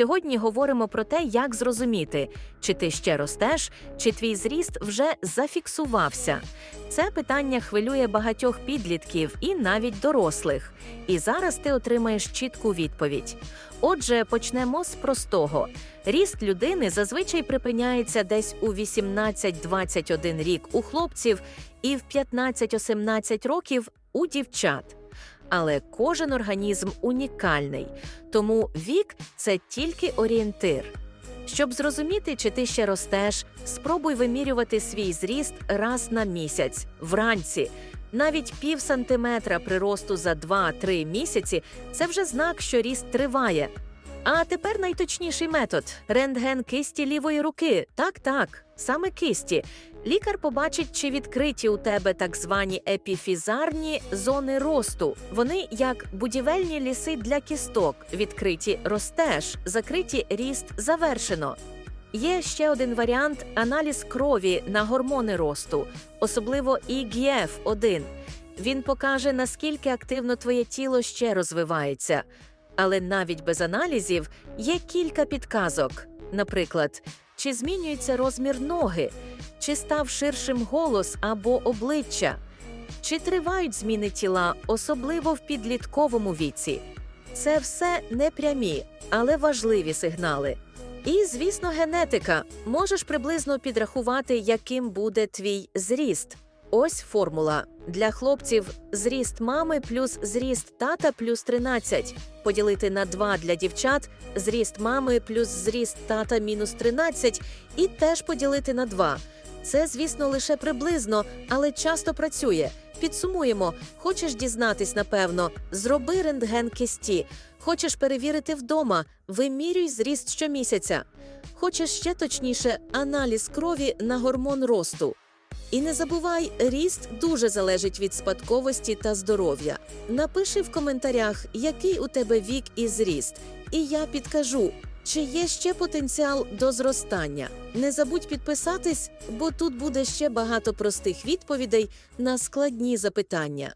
Сьогодні говоримо про те, як зрозуміти, чи ти ще ростеш, чи твій зріст вже зафіксувався. Це питання хвилює багатьох підлітків і навіть дорослих. І зараз ти отримаєш чітку відповідь. Отже, почнемо з простого. Ріст людини зазвичай припиняється десь у 18-21 рік у хлопців і в 15-17 років у дівчат. Але кожен організм унікальний, тому вік це тільки орієнтир. Щоб зрозуміти, чи ти ще ростеш, спробуй вимірювати свій зріст раз на місяць, вранці. Навіть пів сантиметра приросту за 2-3 місяці це вже знак, що ріст триває. А тепер найточніший метод рентген кисті лівої руки. Так, так, саме кисті. Лікар побачить, чи відкриті у тебе так звані епіфізарні зони росту. Вони як будівельні ліси для кісток. Відкриті ростеш, закриті ріст завершено. Є ще один варіант аналіз крові на гормони росту, особливо igf 1 Він покаже, наскільки активно твоє тіло ще розвивається. Але навіть без аналізів є кілька підказок. Наприклад, чи змінюється розмір ноги, чи став ширшим голос або обличчя, чи тривають зміни тіла, особливо в підлітковому віці. Це все не прямі, але важливі сигнали. І, звісно, генетика. Можеш приблизно підрахувати, яким буде твій зріст. Ось формула. Для хлопців зріст мами плюс зріст тата плюс 13. Поділити на 2 для дівчат, зріст мами плюс зріст тата мінус 13 і теж поділити на 2. Це, звісно, лише приблизно, але часто працює. Підсумуємо, хочеш дізнатись, напевно, зроби рентген кисті. Хочеш перевірити вдома, вимірюй зріст щомісяця. Хочеш ще точніше аналіз крові на гормон росту. І не забувай, ріст дуже залежить від спадковості та здоров'я. Напиши в коментарях, який у тебе вік і зріст, і я підкажу, чи є ще потенціал до зростання. Не забудь підписатись, бо тут буде ще багато простих відповідей на складні запитання.